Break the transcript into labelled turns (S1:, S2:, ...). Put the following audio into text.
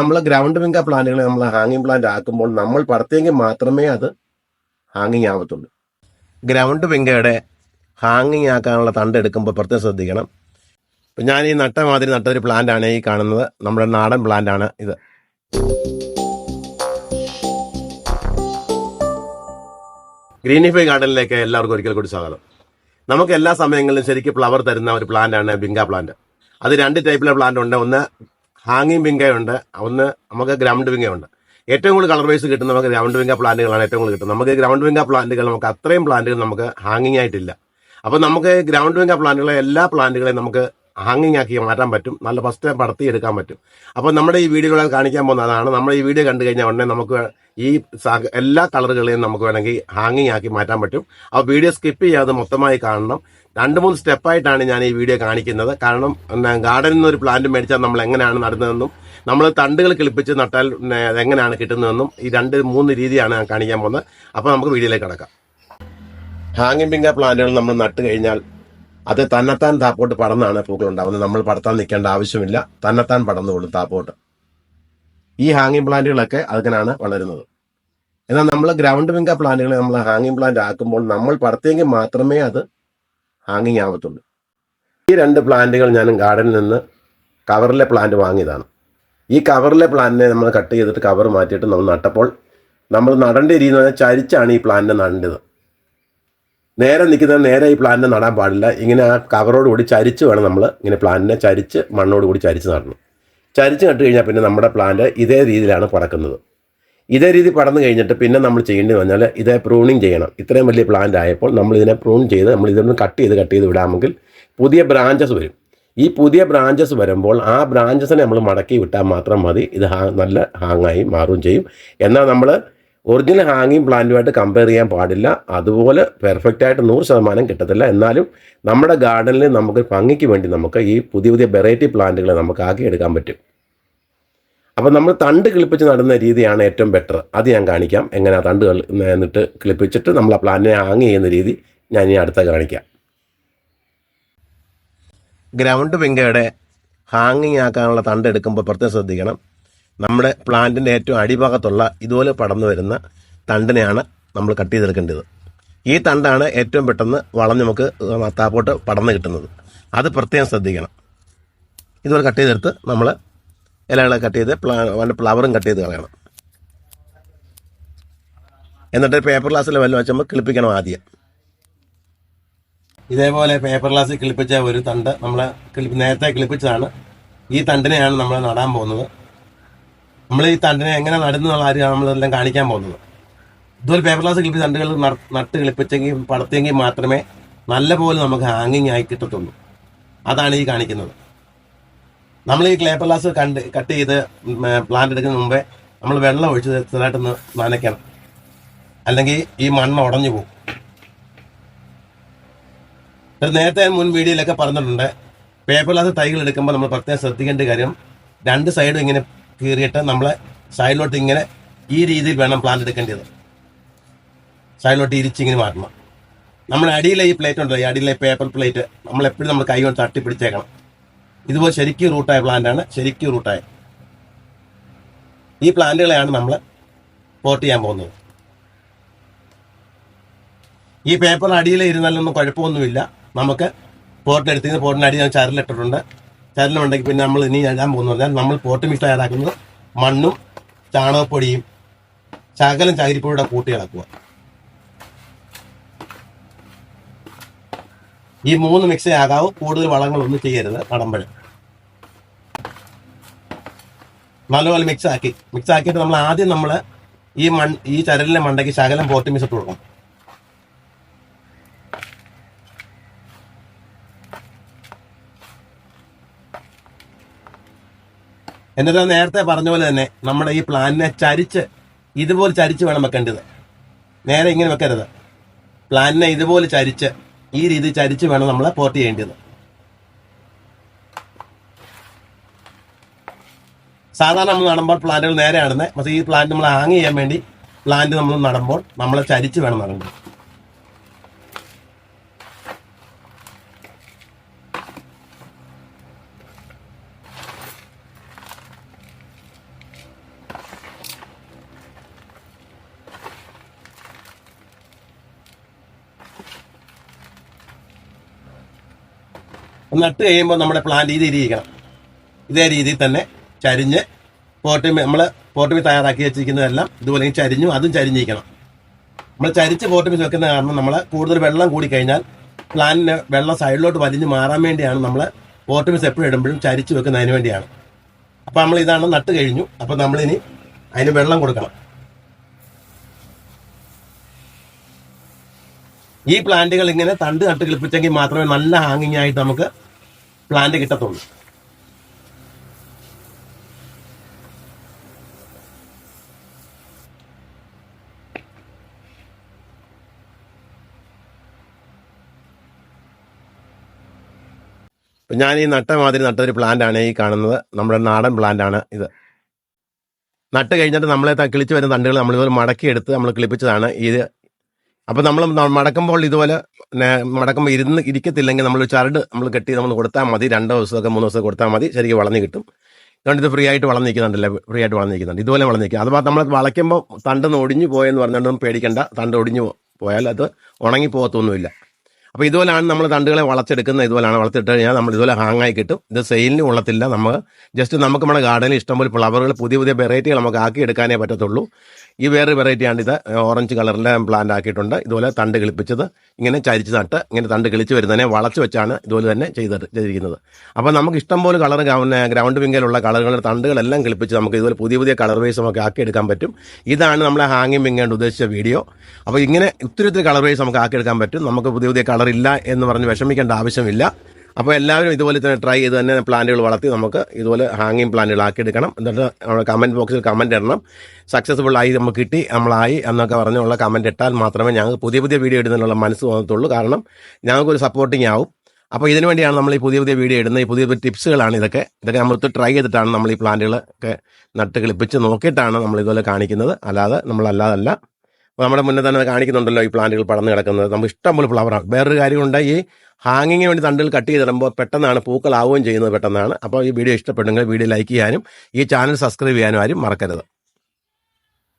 S1: നമ്മൾ ground vinca പ്ലാന്റുകൾ നമ്മൾ ഹാങ്ങിങ് പ്ലാന്റ് ആക്കുമ്പോൾ നമ്മൾ പറത്തിയെങ്കിൽ മാത്രമേ അത് ഹാങ്ങിങ് ആവത്തുള്ളൂ. ഗ്രൗണ്ട് വിങ്കയുടെ ഹാങ്ങിങ് ആക്കാനുള്ള തണ്ട് എടുക്കുമ്പോൾ പ്രത്യേകം ശ്രദ്ധിക്കണം. ഇപ്പം ഞാൻ ഈ നട്ട മാതിരി നട്ട ഒരു പ്ലാന്റ് ആണ് ഈ കാണുന്നത്. നമ്മുടെ നാടൻ പ്ലാന്റ് ആണ് ഇത്. ഗ്രീനിഫൈ ഗാർഡനിലേക്ക് എല്ലാവർക്കും ഒരിക്കൽ കൂടി സ്വാഗതം. നമുക്ക് എല്ലാ സമയങ്ങളിലും ശരിക്കും ഫ്ലവർ തരുന്ന ഒരു പ്ലാന്റാണ് ബിങ്ക പ്ലാന്റ് അത് രണ്ട് ടൈപ്പിലെ പ്ലാന്റ് ഉണ്ട്. ഒന്ന് ഹാങ്ങിങ് വിങ്കയുണ്ട്. ഒന്ന് നമുക്ക് ഗ്രൗണ്ട് വിങ്കയുണ്ട്. ഏറ്റവും കൂടുതൽ കളർ വൈസ് കിട്ടുന്ന നമുക്ക് ഗ്രൗണ്ട് വിങ്ക പ്ലാന്റുകളാണ് ഏറ്റവും കൂടുതൽ കിട്ടുന്നത്. നമുക്ക് ഗ്രൗണ്ട് വിങ്ക പ്ലാന്റുകൾ നമുക്ക് അത്രയും പ്ലാന്റുകൾ നമുക്ക് ഹാങ്ങിങ് ആയിട്ടില്ല. അപ്പോൾ നമുക്ക് ഗ്രൗണ്ട് വിങ്ക പ്ലാന്റുകളെ എല്ലാ പ്ലാന്റുകളെയും നമുക്ക് ഹാങ്ങിങ് ആക്കി മാറ്റാൻ പറ്റും. നല്ല ഫസ്റ്റ് പടത്തി എടുക്കാൻ പറ്റും. അപ്പോൾ നമ്മുടെ ഈ വീഡിയോകളെ കാണിക്കാൻ പോകുന്ന അതാണ്. നമ്മൾ ഈ വീഡിയോ കണ്ടു കഴിഞ്ഞാൽ ഉടനെ നമുക്ക് ഈ എല്ലാ കളറുകളെയും നമുക്ക് വേണമെങ്കിൽ ഹാങ്ങിങ് ആക്കി മാറ്റാൻ പറ്റും. അപ്പോൾ വീഡിയോ സ്കിപ്പ് ചെയ്യാതെ മൊത്തമായി കാണണം. രണ്ട് മൂന്ന് സ്റ്റെപ്പായിട്ടാണ് ഞാൻ ഈ വീഡിയോ കാണിക്കുന്നത്. കാരണം ഗാർഡനിൽ നിന്ന് ഒരു പ്ലാന്റ് മേടിച്ചാൽ നമ്മൾ എങ്ങനെയാണ് നടുന്നതെന്നും നമ്മൾ തണ്ടുകൾ കിളിപ്പിച്ച് നട്ടാൽ പിന്നെ അതെങ്ങനെയാണ് കിട്ടുന്നതെന്നും ഈ രണ്ട് മൂന്ന് രീതിയാണ് ഞാൻ കാണിക്കാൻ പോകുന്നത്. അപ്പോൾ നമുക്ക് വീഡിയോയിലേക്ക് കിടക്കാം. ഹാങ്ങിങ് പിങ്ക പ്ലാന്റുകൾ നമ്മൾ നട്ട് കഴിഞ്ഞാൽ അത് തന്നെത്താൻ താപ്പോട്ട് പടർന്നാണ് പൂക്കൾ ഉണ്ടാവുന്നത്. നമ്മൾ പടർത്താൻ നിൽക്കേണ്ട ആവശ്യമില്ല. തന്നെത്താൻ പടർന്നുകൊള്ളും താപ്പോട്ട്. ഈ ഹാങ്ങിങ് പ്ലാന്റുകളൊക്കെ അതിനാണ് വളരുന്നത്. എന്നാൽ നമ്മൾ ഗ്രൗണ്ട് വിങ്ക പ്ലാന്റുകളെ നമ്മൾ ഹാങ്ങിങ് പ്ലാന്റ് ആക്കുമ്പോൾ നമ്മൾ പടത്തിയെങ്കിൽ മാത്രമേ അത് ഹാങ്ങിങ് ആവത്തുള്ളൂ ഈ രണ്ട് പ്ലാന്റുകൾ ഞാൻ ഗാർഡനിൽ നിന്ന് കവറിലെ പ്ലാന്റ് വാങ്ങിയതാണ്. ഈ കവറിലെ പ്ലാന്റിനെ നമ്മൾ കട്ട് ചെയ്തിട്ട് കവർ മാറ്റിയിട്ട് നമ്മൾ നട്ടപ്പോൾ നമ്മൾ നടേണ്ട രീതി എന്ന് പറഞ്ഞാൽ ചരിച്ചാണ് ഈ പ്ലാന്റിനെ നടേണ്ടത് നേരെ നിൽക്കുന്നത് നേരെ ഈ പ്ലാന്റിനെ നടാൻ പാടില്ല. ഇങ്ങനെ ആ കവറോട് കൂടി ചരിച്ച് വേണം നമ്മൾ ഇങ്ങനെ പ്ലാന്റിനെ ചരിച്ച് മണ്ണോട് കൂടി ചരിച്ച് നടണം. ചരിച്ച് നട്ട് കഴിഞ്ഞാൽ പിന്നെ നമ്മുടെ പ്ലാന്റ് ഇതേ രീതിയിലാണ് പടക്കുന്നത് ഇതേ രീതി പടന്നു കഴിഞ്ഞിട്ട് പിന്നെ നമ്മൾ ചെയ്യേണ്ടത് പറഞ്ഞാൽ ഇതേ പ്രൂണിങ് ചെയ്യണം. ഇത്രയും വലിയ പ്ലാന്റ് ആയപ്പോൾ നമ്മൾ ഇതിനെ പ്രൂൺ ചെയ്ത് നമ്മൾ ഇതൊന്ന് കട്ട് ചെയ്ത് കട്ട് ചെയ്ത് വിടാമെങ്കിൽ പുതിയ ബ്രാഞ്ചസ് വരും. ഈ പുതിയ ബ്രാഞ്ചസ് വരുമ്പോൾ ആ ബ്രാഞ്ചസിനെ നമ്മൾ മടക്കി വിട്ടാൽ മാത്രം മതി. ഇത് ഹാ നല്ല ഹാങ്ങായി മാറുകയും ചെയ്യും. എന്നാൽ നമ്മൾ ഒറിജിനൽ ഹാങ്ങിങ് പ്ലാന്റുമായിട്ട് കമ്പയർ ചെയ്യാൻ പാടില്ല. അതുപോലെ പെർഫെക്റ്റായിട്ട് നൂറ് ശതമാനം കിട്ടത്തില്ല. എന്നാലും നമ്മുടെ ഗാർഡനിൽ നമുക്ക് ഭംഗിക്ക് വേണ്ടി നമുക്ക് ഈ പുതിയ പുതിയ വെറൈറ്റി പ്ലാന്റുകളെ നമുക്ക് ആക്കി എടുക്കാൻ പറ്റും. അപ്പോൾ നമ്മൾ തണ്ട് കിളിപ്പിച്ച് നടുന്ന രീതിയാണ് ഏറ്റവും ബെറ്റർ അത് ഞാൻ കാണിക്കാം. എങ്ങനെ ആ തണ്ട് നിന്നിട്ട് കിളിപ്പിച്ചിട്ട് നമ്മൾ ആ പ്ലാന്റിനെ ഹാങ് ചെയ്യുന്ന രീതി ഞാൻ ഇനി അടുത്ത കാണിക്കാം. ഗ്രൗണ്ട് പിങ്കയുടെ ഹാങ്ങിങ് ആക്കാനുള്ള തണ്ട് എടുക്കുമ്പോൾ പ്രത്യേകം ശ്രദ്ധിക്കണം. നമ്മുടെ പ്ലാന്റിന്റെ ഏറ്റവും അടിഭാഗത്തുള്ള ഇതുപോലെ പടർന്നു വരുന്ന തണ്ടിനെയാണ് നമ്മൾ കട്ട് ചെയ്തെടുക്കേണ്ടത്. ഈ തണ്ടാണ് ഏറ്റവും പെട്ടെന്ന് വളഞ്ഞ് നമുക്ക് താപ്പോട്ട് പടർന്നു കിട്ടുന്നത്. അത് പ്രത്യേകം ശ്രദ്ധിക്കണം. ഇതുപോലെ കട്ട് ചെയ്തെടുത്ത് നമ്മൾ ഇലകളെ കട്ട് ചെയ്ത് പ്ലാ ഫ്ലവറും കട്ട് ചെയ്ത് കളയണം. എന്നിട്ട് പേപ്പർ ഗ്ലാസ്സിൽ വല്ലതും വെച്ച് നമ്മൾ കിളിപ്പിക്കണം ആദ്യം. ഇതേപോലെ പേപ്പർ ഗ്ലാസ്സിൽ കിളിപ്പിച്ച ഒരു തണ്ട് നമ്മൾ നേരത്തെ കിളിപ്പിച്ചതാണ്. ഈ തണ്ടിനെയാണ് നമ്മൾ നടാൻ പോകുന്നത്. നമ്മൾ ഈ തണ്ടിനെ എങ്ങനെ നടുന്നുള്ള കാര്യമാണ് നമ്മളെല്ലാം കാണിക്കാൻ പോകുന്നത്. ഇതുപോലെ പേപ്പർ ഗ്ലാസ് കിളിപ്പിച്ച തണ്ടുകൾ നട്ട് കിളിപ്പിച്ചെങ്കിൽ പടത്തെങ്കിൽ മാത്രമേ നല്ല പോലെ നമുക്ക് ഹാങ്ങിങ് ആയി കിട്ടത്തുള്ളൂ. അതാണ് ഈ കാണിക്കുന്നത്. നമ്മൾ ഈ പേപ്പർ ഗ്ലാസ് കണ്ട് കട്ട് ചെയ്ത് പ്ലാന്റ് എടുക്കുന്ന മുമ്പേ നമ്മൾ വെള്ളം ഒഴിച്ച് ചെറുതായിട്ടൊന്ന് നനയ്ക്കണം. അല്ലെങ്കിൽ ഈ മണ്ണ് ഉടഞ്ഞു പോകും. നേരത്തെ മുൻ വീഡിയോയിലൊക്കെ പറഞ്ഞിട്ടുണ്ട്. പേപ്പർ ഗ്ലാസ് തൈകൾ എടുക്കുമ്പോൾ നമ്മൾ പ്രത്യേകം ശ്രദ്ധിക്കേണ്ട കാര്യം രണ്ട് സൈഡും ഇങ്ങനെ കീറിയിട്ട് നമ്മൾ സൈഡിലോട്ട് ഇങ്ങനെ ഈ രീതിയിൽ വേണം പ്ലാന്റ് എടുക്കേണ്ടത്. സൈഡിലോട്ട് ഇരിച്ചിങ്ങനെ മാറ്റണം. നമ്മുടെ അടിയിലെ ഈ പ്ലേറ്റ് ഉണ്ടല്ലോ ഈ അടിയിലെ പേപ്പർ പ്ലേറ്റ് നമ്മൾ എപ്പോഴും നമ്മൾ കൈ കൊണ്ട് തട്ടി പിടിച്ചേക്കണം. ഇതുപോലെ ശരിക്കും റൂട്ടായ പ്ലാന്റ് ആണ് ശരിക്കും റൂട്ടായ ഈ പ്ലാന്റുകളെയാണ് നമ്മൾ പോർട്ട് ചെയ്യാൻ പോകുന്നത്. ഈ പേപ്പർ അടിയിൽ ഇരുന്നാലൊന്നും കുഴപ്പമൊന്നുമില്ല. നമുക്ക് പോട്ടിനെടുത്ത് പോർട്ടിന് അടി ഞാൻ ചരലിട്ടിട്ടുണ്ട്. ചരലുണ്ടെങ്കിൽ പിന്നെ നമ്മൾ ഇനി എഴുതാൻ പോകുന്നു പറഞ്ഞാൽ നമ്മൾ പോട്ട് മിക്സ് തയ്യാറാക്കുന്നത് മണ്ണും ചാണകപ്പൊടിയും ശകലം ചകിരിപ്പൊടിയുടെ കൂട്ടി ഇളക്കുക. ഈ മൂന്ന് മിക്സേ ആകാവൂ കൂടുതൽ വളങ്ങളൊന്നും ചെയ്യരുത് നടുമ്പോൾ നല്ലപോലെ മിക്സ് ആക്കി. മിക്സ് ആക്കിയിട്ട് നമ്മൾ ആദ്യം നമ്മൾ ഈ മൺ ഈ ചരലിന്റെ മണ്ടയ്ക്ക് ശകലം പോട്ടി മിസ് ഇട്ട് കൊടുക്കും എന്നിട്ട് നേരത്തെ പറഞ്ഞ പോലെ തന്നെ നമ്മുടെ ഈ പ്ലാനിനെ ചരിച്ച് ഇതുപോലെ ചരിച്ച് വേണം വെക്കേണ്ടത്. നേരെ ഇങ്ങനെ വെക്കരുത്. പ്ലാനിനെ ഇതുപോലെ ചരിച്ച് ഈ രീതി ചരിച്ച് വേണം നമ്മൾ പോർട്ട് ചെയ്യേണ്ടത്. സാധാരണ നമ്മൾ നടുമ്പോൾ പ്ലാന്റുകൾ നേരെ നടുന്നത് പക്ഷേ ഈ പ്ലാന്റ് നമ്മൾ ഹാങ് ചെയ്യാൻ വേണ്ടി പ്ലാന്റ് നമ്മൾ നടുമ്പോൾ നമ്മളെ ചരിച്ച് വേണം നടേണ്ടത് നട്ട് കഴിയുമ്പോൾ നമ്മുടെ പ്ലാന്റ് ഈ രീതിയിൽ ഇരിക്കണം. ഇതേ രീതിയിൽ തന്നെ ചരിഞ്ഞ് പോർട്ടിൽ നമ്മൾ പോർട്ടിൽ തയ്യാറാക്കി വെച്ചിരിക്കുന്നതെല്ലാം ഇതുപോലെ ചരിഞ്ഞു അതും ചരിഞ്ഞിരിക്കണം. നമ്മൾ ചരിച്ച് പോർട്ടിൽ വെക്കുന്ന കാരണം നമ്മൾ കൂടുതൽ വെള്ളം കൂടി കഴിഞ്ഞാൽ പ്ലാന്റിന് വെള്ളം സൈഡിലോട്ട് വലിഞ്ഞ് മാറാൻ വേണ്ടിയാണ് നമ്മൾ പോട്ടിമിസ് എപ്പോഴും ഇടുമ്പോഴും ചരിച്ച് വെക്കുന്നതിന് വേണ്ടിയാണ്. അപ്പോൾ നമ്മൾ ഇതാണ് നട്ട് കഴിഞ്ഞു. അപ്പോൾ നമ്മളിനി അതിന് വെള്ളം കൊടുക്കണം. ഈ പ്ലാന്റുകൾ ഇങ്ങനെ തണ്ട് നട്ട് കിളിപ്പിച്ചെങ്കിൽ മാത്രമേ നല്ല ഹാങ്ങിങ് ആയിട്ട് നമുക്ക് പ്ലാന്റ് കിട്ടത്തുള്ളൂ. ഇപ്പൊ ഞാൻ ഈ നട്ട മാതിരി നട്ടൊരു പ്ലാന്റ് ആണ് ഈ കാണുന്നത്. നമ്മുടെ നാടൻ പ്ലാന്റ് ആണ് ഇത്. നട്ട് കഴിഞ്ഞിട്ട് നമ്മളെ കിളിച്ച് വരുന്ന തണ്ടുകൾ നമ്മൾ ഇതുപോലെ മടക്കിയെടുത്ത് നമ്മൾ കിളിപ്പിച്ചതാണ് ഇത്. അപ്പോൾ നമ്മൾ മടക്കുമ്പോൾ ഇതുപോലെ മടക്കുമ്പോൾ ഇരുന്ന് ഇരിക്കത്തില്ലെങ്കിൽ നമ്മൾ ചരട് നമ്മൾ കെട്ടി നമ്മൾ കൊടുത്താൽ മതി. രണ്ട് ദിവസമൊക്കെ മൂന്ന് ദിവസം കൊടുത്താൽ മതി. ശരിക്കും വളർന്നു കിട്ടും. അതുകൊണ്ട് ഇത് ഫ്രീ ആയിട്ട് വളർന്നിരിക്കുന്നുണ്ടല്ലേ? ഫ്രീ ആയിട്ട് വളർന്നിരിക്കുന്നുണ്ട്. ഇതുപോലെ വളർന്നിരിക്കും അഥവാ നമ്മൾ വളയ്ക്കുമ്പോൾ തണ്ടെന്ന് ഒടിഞ്ഞു പോയെന്ന് പറഞ്ഞുകൊണ്ടൊന്നും പേടിക്കേണ്ട. തണ്ട് ഒടിഞ്ഞു പോയാൽ അത് ഉണങ്ങി പോകത്തൊന്നുമില്ല അപ്പോൾ ഇതുപോലെയാണ് നമ്മൾ തണ്ടുകളെ വളച്ചെടുക്കുന്നത്. ഇതുപോലെയാണ് വളർത്തിട്ട് കഴിഞ്ഞാൽ നമ്മൾ ഇതുപോലെ ഹാങ്ങായി കിട്ടും. ഇത് സെയിലിന് കൊള്ളത്തില്ല നമ്മൾ ജസ്റ്റ് നമുക്ക് നമ്മുടെ ഗാർഡനിൽ ഇഷ്ടംപോലെ ഫ്ലവറുകൾ പുതിയ പുതിയ വെറൈറ്റികൾ നമുക്ക് ആക്കി എടുക്കാനേ പറ്റത്തുള്ളൂ. ഈ വേറൊരു വെറൈറ്റിയാണ് ഇത്. ഓറഞ്ച് കളറിന്റെ പ്ലാന്റ് ആക്കിയിട്ടുണ്ട്. ഇതുപോലെ തണ്ട് കിളിപ്പിച്ചത്. ഇങ്ങനെ ചരിച്ച് നട്ട് ഇങ്ങനെ തണ്ട് കിളിച്ച് വരുന്നതിനെ വളച്ച് വെച്ചാണ് ഇതുപോലെ തന്നെ ചെയ്ത് ചെയ്തിരിക്കുന്നത്. അപ്പോൾ നമുക്ക് ഇഷ്ടംപോലെ കളർ ഗ്രൗണ്ട് വിങ്കയിലുള്ള കളറുകളുടെ തണ്ടുകളെല്ലാം കിളിപ്പിച്ച് നമുക്ക് ഇതുപോലെ പുതിയ പുതിയ കളർ വൈസ് നമുക്ക് ആക്കി എടുക്കാൻ പറ്റും. ഇതാണ് നമ്മളെ ഹാങ്ങിങ് വിങ്ങേണ്ട ഉദ്ദേശിച്ച വീഡിയോ. അപ്പോൾ ഇങ്ങനെ ഒത്തിരി ഒത്തിരി കളർ വൈസ് നമുക്ക് ആക്കിയെടുക്കാൻ പറ്റും. നമുക്ക് പുതിയ പുതിയ കളർ ഇല്ല എന്ന് പറഞ്ഞ് വിഷമിക്കേണ്ട ആവശ്യമില്ല. അപ്പോൾ എല്ലാവരും ഇതുപോലെ തന്നെ ട്രൈ ചെയ്ത് തന്നെ പ്ലാന്റുകൾ വളർത്തി നമുക്ക് ഇതുപോലെ ഹാങ്ങിങ് പ്ലാന്റുകൾ ആക്കിയെടുക്കണം. എന്നിട്ട് കമന്റ് ബോക്സിൽ കമന്റ് ഇടണം. സക്സസ്ഫുൾ ആയി നമുക്ക് കിട്ടി നമ്മളായി എന്നൊക്കെ പറഞ്ഞുള്ള കമന്റ് ഇട്ടാൽ മാത്രമേ ഞങ്ങൾക്ക് പുതിയ പുതിയ വീഡിയോ ഇടുന്നതിനുള്ള മനസ്സ് തോന്നത്തുള്ളൂ കാരണം ഞങ്ങൾക്കൊരു സപ്പോർട്ടിങ് ആവും. അപ്പോൾ ഇതിനു വേണ്ടിയാണ് നമ്മൾ ഈ പുതിയ പുതിയ വീഡിയോ ഇടുന്നത്. ഈ പുതിയ പുതിയ ടിപ്സുകളാണ് ഇതൊക്കെ. ഇതൊക്കെ നമ്മൾ ട്രൈ ചെയ്തിട്ടാണ് നമ്മൾ ഈ പ്ലാന്റുകളൊക്കെ നട്ട് കിളിപ്പിച്ച് നോക്കിയിട്ടാണ് നമ്മൾ ഇതുപോലെ കാണിക്കുന്നത്. അല്ലാതെ നമ്മളല്ലാതല്ല. നമ്മുടെ മുന്നേ തന്നെ കാണിക്കുന്നുണ്ടല്ലോ ഈ പ്ലാന്റുകൾ പടന്നു കിടക്കുന്നത്. നമുക്ക് ഇഷ്ടംപോലെ ഫ്ലവറാണ് വേറൊരു കാര്യമുണ്ട് ഈ ഹാങ്ങിങ്ങിന് വേണ്ടി തണ്ടുകൾ കട്ട് ചെയ്തിടുമ്പോൾ പെട്ടെന്നാണ് പൂക്കളാവുകയും ചെയ്യുന്നത് പെട്ടെന്നാണ്. അപ്പോൾ ഈ വീഡിയോ ഇഷ്ടപ്പെട്ടെങ്കിൽ വീഡിയോ ലൈക്ക് ചെയ്യാനും ഈ ചാനൽ സബ്സ്ക്രൈബ് ചെയ്യാനും ആരും മറക്കരുത്.